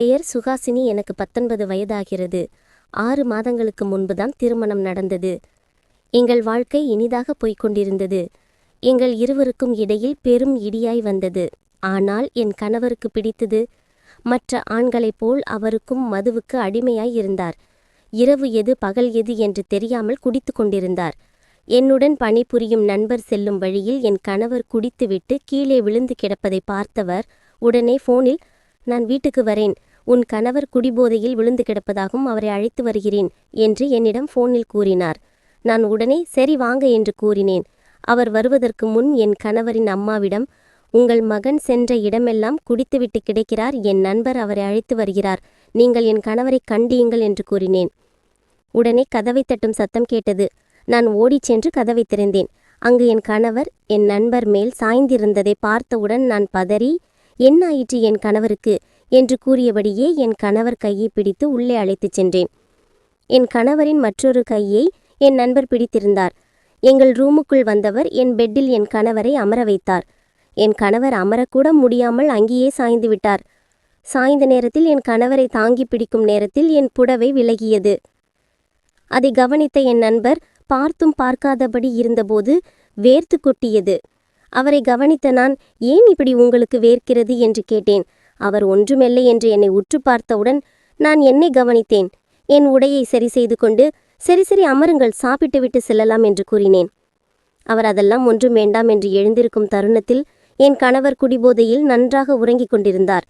பெயர் சுகாசினி எனக்கு பத்தொன்பது வயதாகிறது. ஆறு மாதங்களுக்கு முன்புதான் திருமணம் நடந்தது. எங்கள் வாழ்க்கை இனிதாக போய்க் கொண்டிருந்தது எங்கள் இருவருக்கும் இடையில் பெரும் இடியாய் வந்தது. ஆனால் என் கணவருக்கு பிடித்தது மற்ற ஆண்களைப் போல் அவருக்கும் மதுவுக்கு அடிமையாய் இருந்தார். இரவு எது பகல் எது என்று தெரியாமல் குடித்து கொண்டிருந்தார். என்னுடன் பணிபுரியும் நண்பர் செல்லும் வழியில் என் கணவர் குடித்துவிட்டு கீழே விழுந்து கிடப்பதை பார்த்தவர் உடனே போனில் நான் வீட்டுக்கு வரேன். உன் கணவர் குடிபோதையில் விழுந்து கிடப்பதாகவும் அவரை அழைத்து வருகிறேன் என்று என்னிடம் போனில் கூறினார். நான் உடனே சரி வாங்க என்று கூறினேன். அவர் வருவதற்கு முன் என் கணவரின் அம்மாவிடம் உங்கள் மகன் சென்ற இடமெல்லாம் குடித்துவிட்டு கிடைக்கிறார். என் நண்பர் அவரை அழைத்து வருகிறார். நீங்கள் என் கணவரை கண்டியுங்கள் என்று கூறினேன். உடனே கதவை தட்டும் சத்தம் கேட்டது. நான் ஓடிச் சென்று கதவை திறந்தேன். அங்கு என் கணவர் என் நண்பர் மேல் சாய்ந்திருந்ததை பார்த்தவுடன் நான் பதறி என்ன ஆயிற்று என் கணவருக்கு? என்று கூறியபடியே என் கணவர் கையை பிடித்து உள்ளே அழைத்துச் சென்றேன். என் கணவரின் மற்றொரு கையை என் நண்பர் பிடித்திருந்தார். எங்கள் ரூமுக்குள் வந்தவர் என் பெட்டில் என் கணவரை அமர வைத்தார். என் கணவர் அமரக்கூட முடியாமல் அங்கேயே சாய்ந்து விட்டார். சாய்ந்த நேரத்தில் என் கணவரை தாங்கி பிடிக்கும் நேரத்தில் என் புடவை விலகியது. அதை கவனித்த என் நண்பர் பார்த்தும் பார்க்காதபடி இருந்தபோது வேர்த்து கொட்டியது. அவரை கவனித்த நான் ஏன் இப்படி உங்களுக்கு வேர்க்கிறது? என்று கேட்டேன். அவர் ஒன்றுமில்லை என்று என்னை உற்று பார்த்தவுடன் நான் என்னை கவனித்தேன். என் உடையை சரி செய்து கொண்டு சரி சரி அமருங்கள் சாப்பிட்டுவிட்டு செல்லலாம் என்று கூறினேன். அவர் அதெல்லாம் ஒன்றும் வேண்டாம் என்று எழுந்திருக்கும் தருணத்தில் என் கணவர் குடிபோதையில் நன்றாக உறங்கிக் கொண்டிருந்தார்.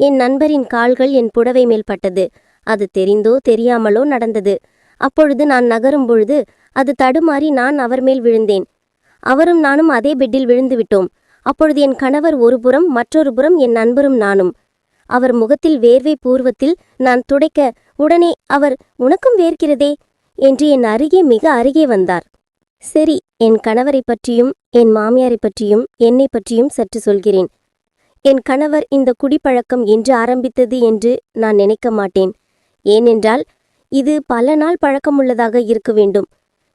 என் நண்பரின் கால்கள் என் புடவை மேல் பட்டது. அது தெரிந்தோ தெரியாமலோ நடந்தது. அப்பொழுது நான் நகரும் பொழுது அது தடுமாறி நான் அவர் மேல் விழுந்தேன். அவரும் நானும் அதே பெட்டில் விழுந்து விட்டோம். அப்பொழுது என் கணவர் ஒருபுறம் மற்றொரு புறம் என் நண்பரும் நானும். அவர் முகத்தில் வேர்வை பூர்வத்தில் நான் துடைக்க உடனே அவர் உனக்கும் வேர்க்கிறதே? என்று என் அருகே மிக அருகே வந்தார். சரி என் கணவரை பற்றியும் என் மாமியாரை பற்றியும் என்னை பற்றியும் சற்று சொல்கிறேன். என் கணவர் இந்த குடிப்பழக்கம் என்று ஆரம்பித்தது என்று நான் நினைக்க மாட்டேன். ஏனென்றால் இது பல நாள் பழக்கமுள்ளதாக இருக்க வேண்டும்.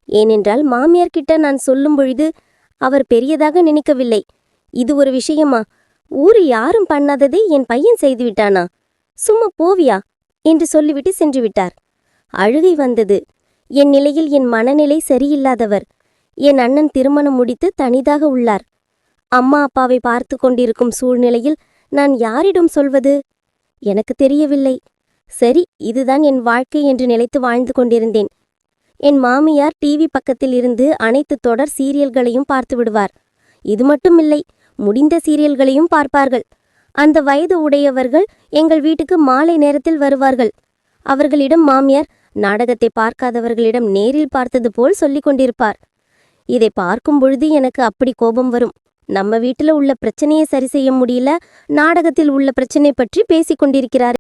ஏனென்றால் மாமியார்கிட்ட நான் சொல்லும் பொழுது அவர் பெரியதாக நினைக்கவில்லை. இது ஒரு விஷயமா? ஊரு யாரும் பண்ணாததை என் பையன் செய்து விட்டானா? சும்மா போவியா? என்று சொல்லிவிட்டு சென்று விட்டார். அழுகை வந்தது. என் நிலையில் என் மனநிலை சரியில்லாதவர். என் அண்ணன் திருமணம் முடித்து தனிதாக உள்ளார். அம்மா அப்பாவை பார்த்து கொண்டிருக்கும் சூழ்நிலையில் நான் யாரிடம் சொல்வது? எனக்கு தெரியவில்லை. சரி இதுதான் என் வாழ்க்கை என்று நினைத்து வாழ்ந்து கொண்டிருந்தேன். என் மாமியார் டிவி பக்கத்தில் இருந்து அனைத்து தொடர் சீரியல்களையும் பார்த்து விடுவார். இது மட்டுமில்லை. முடிந்த சீரியல்களையும் பார்ப்பார்கள். அந்த வயது உடையவர்கள் எங்கள் வீட்டுக்கு மாலை நேரத்தில் வருவார்கள். அவர்களிடம் மாமியார் நாடகத்தை பார்க்காதவர்களிடம் நேரில் பார்த்தது போல் சொல்லிக் கொண்டிருப்பார். இதை பார்க்கும் பொழுது எனக்கு அப்படி கோபம் வரும். நம்ம வீட்டுல உள்ள பிரச்சனையை சரி செய்ய முடியல. நாடகத்தில் உள்ள பிரச்சனை பற்றி பேசிக் கொண்டிருக்கிறார்